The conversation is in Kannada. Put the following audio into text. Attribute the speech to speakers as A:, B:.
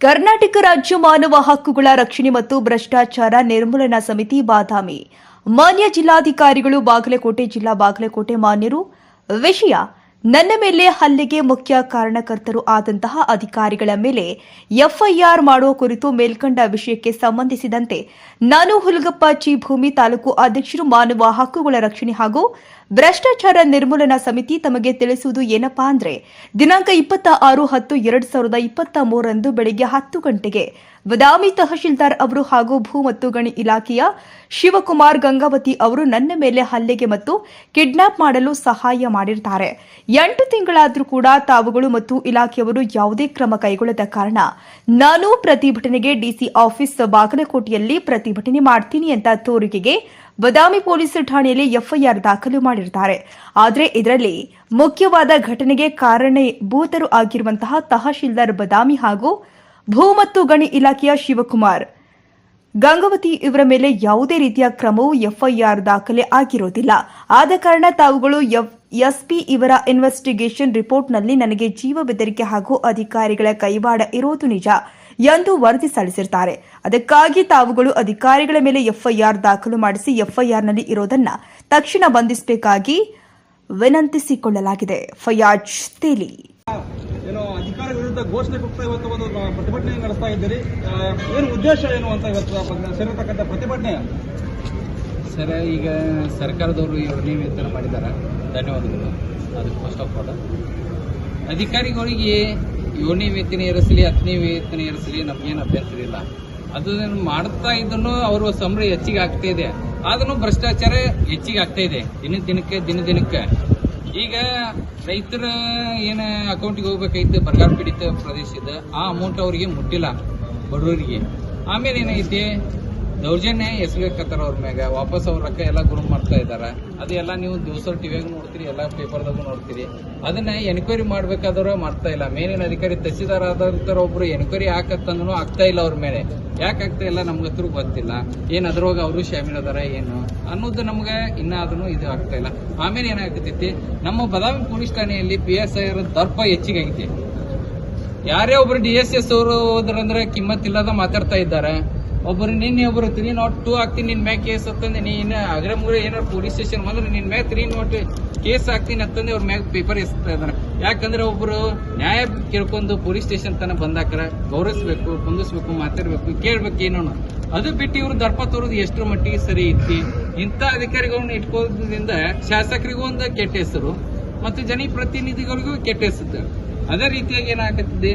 A: ಕರ್ನಾಟಕ ರಾಜ್ಯ ಮಾನವ ಹಕ್ಕುಗಳ ರಕ್ಷಣೆ ಮತ್ತು ಭ್ರಷ್ಟಾಚಾರ ನಿರ್ಮೂಲನಾ ಸಮಿತಿ ಬಾದಾಮಿ. ಮಾನ್ಯ ಜಿಲ್ಲಾಧಿಕಾರಿಗಳು ಬಾಗಲಕೋಟೆ, ಜಿಲ್ಲಾ ಬಾಗಲಕೋಟೆ ಮಾನ್ಯರು. ವಿಷಯ ನನ್ನ ಮೇಲೆ ಹಲ್ಲೆಗೆ ಮುಖ್ಯ ಕಾರಣಕರ್ತರು ಆದಂತಹ ಅಧಿಕಾರಿಗಳ ಮೇಲೆ ಎಫ್ಐಆರ್ ಮಾಡುವ ಕುರಿತು ಮೇಲ್ಕಂಡ ವಿಷಯಕ್ಕೆ ಸಂಬಂಧಿಸಿದಂತೆ ನಾನು ಹುಲಗಪ್ಪ ಚಿ ಭೂಮಿ ತಾಲೂಕು ಅಧ್ಯಕ್ಷರು ಮಾನವ ಹಕ್ಕುಗಳ ರಕ್ಷಣೆ ಹಾಗೂ ಭ್ರಷ್ಟಾಚಾರ ನಿರ್ಮೂಲನಾ ಸಮಿತಿ ತಮಗೆ ತಿಳಿಸುವುದು ಏನಪ್ಪಾ ಅಂದ್ರೆ ದಿನಾಂಕ ಇಪ್ಪತ್ತ ಆರು ಹತ್ತು ಎರಡು ಸಾವಿರದ ಇಪ್ಪತ್ತ ಮೂರರಂದು ಬೆಳಗ್ಗೆ ಹತ್ತು ಗಂಟೆಗೆ ಬದಾಮಿ ತಹಶೀಲ್ದಾರ್ ಅವರು ಹಾಗೂ ಭೂ ಮತ್ತು ಗಣಿ ಇಲಾಖೆಯ ಶಿವಕುಮಾರ್ ಗಂಗಾವತಿ ಅವರು ನನ್ನ ಮೇಲೆ ಹಲ್ಲೆಗೆ ಮತ್ತು ಕಿಡ್ನಾಪ್ ಮಾಡಲು ಸಹಾಯ ಮಾಡಿರ್ತಾರೆ. ಎಂಟು ತಿಂಗಳಾದರೂ ಕೂಡ ತಾವುಗಳು ಮತ್ತು ಇಲಾಖೆಯವರು ಯಾವುದೇ ಕ್ರಮ ಕೈಗೊಳ್ಳದ ಕಾರಣ ನಾನು ಪ್ರತಿಭಟನೆಗೆ ಡಿಸಿ ಆಫೀಸ್ ಬಾಗಲಕೋಟೆಯಲ್ಲಿ ಪ್ರತಿಭಟನೆ ಮಾಡ್ತೀನಿ ಅಂತ ತೋರಿಕೆಗೆ ಬದಾಮಿ ಪೊಲೀಸ್ ಠಾಣೆಯಲ್ಲಿ ಎಫ್ಐಆರ್ ದಾಖಲು ಮಾಡಿರ್ತಾರೆ. ಆದರೆ ಇದರಲ್ಲಿ ಮುಖ್ಯವಾದ ಘಟನೆಗೆ ಕಾರಣೀಭೂತರು ಆಗಿರುವಂತಹ ತಹಶೀಲ್ದಾರ್ ಬದಾಮಿ ಹಾಗೂ ಭೂ ಮತ್ತು ಗಣಿ ಇಲಾಖೆಯ ಶಿವಕುಮಾರ್. ಗಂಗಾವತಿ ಇವರ ಮೇಲೆ ಯಾವುದೇ ರೀತಿಯ ಕ್ರಮವು ಎಫ್ಐಆರ್ ದಾಖಲೆ ಆಗಿರೋದಿಲ್ಲ. ಆದ ಕಾರಣ ತಾವುಗಳು ಎಸ್ಪಿ ಇವರ ಇನ್ವೆಸ್ಟಿಗೇಷನ್ ರಿಪೋರ್ಟ್ನಲ್ಲಿ ನನಗೆ ಜೀವ ಬೆದರಿಕೆ ಹಾಗೂ ಅಧಿಕಾರಿಗಳ ಕೈವಾಡ ಇರೋದು ನಿಜ ಎಂದು ವರದಿ ಸಲ್ಲಿಸಿರ್ತಾರೆ. ಅದಕ್ಕಾಗಿ ತಾವುಗಳು ಅಧಿಕಾರಿಗಳ ಮೇಲೆ ಎಫ್ಐಆರ್ ದಾಖಲು ಮಾಡಿಸಿ ಎಫ್ಐಆರ್ನಲ್ಲಿ ಇರೋದನ್ನ ತಕ್ಷಣ ಬಂಧಿಸಬೇಕಾಗಿ ವಿನಂತಿಸಿಕೊಳ್ಳಲಾಗಿದೆ. ಫಯಾಜ್ ತೇಲಿ.
B: ವಿರುದ್ಧ ಘೋಷಣೆ ಕೊಡ್ತಾ ಇವತ್ತು ಒಂದು ಪ್ರತಿಭಟನೆ ನಡೆಸ್ತಾ ಇದ್ದೀರಿ. ಏನು ಉದ್ದೇಶ ಏನು ಅಂತ ಇವತ್ತು ಸೇರಿರ್ತಕ್ಕಂಥ ಪ್ರತಿಭಟನೆ?
C: ಸರ್, ಈಗ ಸರ್ಕಾರದವರು ಇವರು ವೇತನ ಮಾಡಿದ್ದಾರೆ ಧನ್ಯವಾದಗಳು. ಅದಕ್ಕೆ ಫಸ್ಟ್ ಆಫ್ ಆಲ್ ಅಧಿಕಾರಿಗಳಿಗೆ ಏಳನೇ ವೇತನ ಏರಿಸಲಿ, ಹತ್ತನೇ ವೇತನ ಏರಿಸಲಿ, ನಮಗೇನು ಅಭ್ಯಂತರ ಇಲ್ಲ. ಅದನ್ನು ಮಾಡ್ತಾ ಇದ್ದನು ಅವರು ಸಂಬಳ ಹೆಚ್ಚಿಗೆ ಆಗ್ತಾ ಇದೆ. ಆದ್ರೂ ಭ್ರಷ್ಟಾಚಾರ ಹೆಚ್ಚಿಗೆ ಆಗ್ತಾ ಇದೆ. ದಿನ ದಿನಕ್ಕೆ ದಿನ ದಿನಕ್ಕೆ. ಈಗ ರೈತರ ಏನು ಅಕೌಂಟಿಗೆ ಹೋಗ್ಬೇಕಾಯ್ತು? ಬರಗಾಲ ಪೀಡಿತ ಪ್ರದೇಶದ ಆ ಅಮೌಂಟ್ ಅವರಿಗೆ ಮುಟ್ಟಿಲ್ಲ, ಬಡವರಿಗೆ. ಆಮೇಲೆ ಏನೈತಿ ದೌರ್ಜನ್ಯ ಎಸಗಕತ್ತಾರ ಅವ್ರ ಮ್ಯಾಗ, ವಾಪಸ್ ಅವ್ರ ರೊಕ್ಕ ಎಲ್ಲ ಗುರು ಮಾಡ್ತಾ ಇದಾರ. ಅದೆಲ್ಲ ನೀವು ದಿವಸ ಟಿವಿಯಾಗ ನೋಡ್ತೀರಿ, ಎಲ್ಲ ಪೇಪರ್ದಾಗೂ ನೋಡ್ತೀರಿ. ಅದನ್ನ ಎನ್ಕ್ವೈರಿ ಮಾಡ್ಬೇಕಾದವ್ರ ಮಾಡ್ತಾ ಇಲ್ಲ. ಮೇಲಿನ ಅಧಿಕಾರಿ ತಹಸೀಲ್ದಾರ್ ಆದಂತರ ಒಬ್ರು ಎನ್ಕ್ವೈರಿ ಹಾಕತ್ತಂದ್ರೂ ಆಗ್ತಾ ಇಲ್ಲ ಅವ್ರ ಮೇಲೆ. ಯಾಕೆ ಆಗ್ತಾ ಇಲ್ಲ ನಮ್ಗೆ ಹತ್ರ ಗೊತ್ತಿಲ್ಲ. ಏನ್ ಅದ್ರೊಳಗ ಅವರು ಶಾಮೀಲ್ ಅದಾರ, ಏನು ಅನ್ನೋದು ನಮ್ಗೆ ಇನ್ನ ಅದನ್ನು ಇದು ಆಗ್ತಾ ಇಲ್ಲ. ಆಮೇಲೆ ಏನಾಗ್ತೈತಿ, ನಮ್ಮ ಬದಾಮಿ ಪೊಲೀಸ್ ಠಾಣೆಯಲ್ಲಿ ಪಿ ಎಸ್ ಐ ದರ್ಪ ಹೆಚ್ಚಿಗೆ ಯಾರೇ ಒಬ್ರು ಡಿ ಎಸ್ ಎಸ್ ಅವರು ಹೋದ್ರಂದ್ರೆ ಕಿಮ್ಮತ್ ಇಲ್ಲದ ಮಾತಾಡ್ತಾ ಇದ್ದಾರೆ. ಒಬ್ಬರು ನಿನ್ನೆ ಒಬ್ಬರು ತ್ರೀ ನಾಟ್ ಟೂ ಹಾಕ್ತೀನಿ, ನಿನ್ ಮ್ಯಾಗ ಕೇಸ್ ಹತ್ತಂದೆ, ನೀ ಇನ್ನ ಅಗ್ರ ಏನಾರು ಪೊಲೀಸ್ ಸ್ಟೇಷನ್ ಬಂದ್ರೆ ನಿನ್ ಮ್ಯಾಗ ತ್ರೀ ನಾಟ್ ಕೇಸ್ ಹಾಕ್ತೀನಿ ಅಂತಂದೆ ಅವ್ರ ಮ್ಯಾಗ ಪೇಪರ್ ಎಸ್ತಾ ಇದಾರೆ. ಯಾಕಂದ್ರೆ ಒಬ್ರು ನ್ಯಾಯ ಕೇಳ್ಕೊಂಡು ಪೊಲೀಸ್ ಸ್ಟೇಷನ್ ತನಕ ಬಂದಾಕರ ಗೌರವಿಸ್ಬೇಕು, ಕುಂದಿಸ್ಬೇಕು, ಮಾತಾಡ್ಬೇಕು, ಕೇಳ್ಬೇಕು ಏನೋ ಅದು ಬಿಟ್ಟು ಇವ್ರು ದರ್ಪ ತೋರೋದು ಎಷ್ಟರ ಮಟ್ಟಿಗೆ ಸರಿ ಇತ್ತು ಇಂಥ ಅಧಿಕಾರಿಗಳನ್ನ ಇಟ್ಕೋದ್ರಿಂದ ಶಾಸಕರಿಗೂ ಒಂದು ಕೆಟ್ಟ ಹೆಸರು, ಮತ್ತು ಜನಪ್ರತಿನಿಧಿಗಳಿಗೂ ಕೆಟ್ಟ ಹೆಸರು. ಅದೇ ರೀತಿಯಾಗಿ ಏನಾಗತ್ತಿದೆ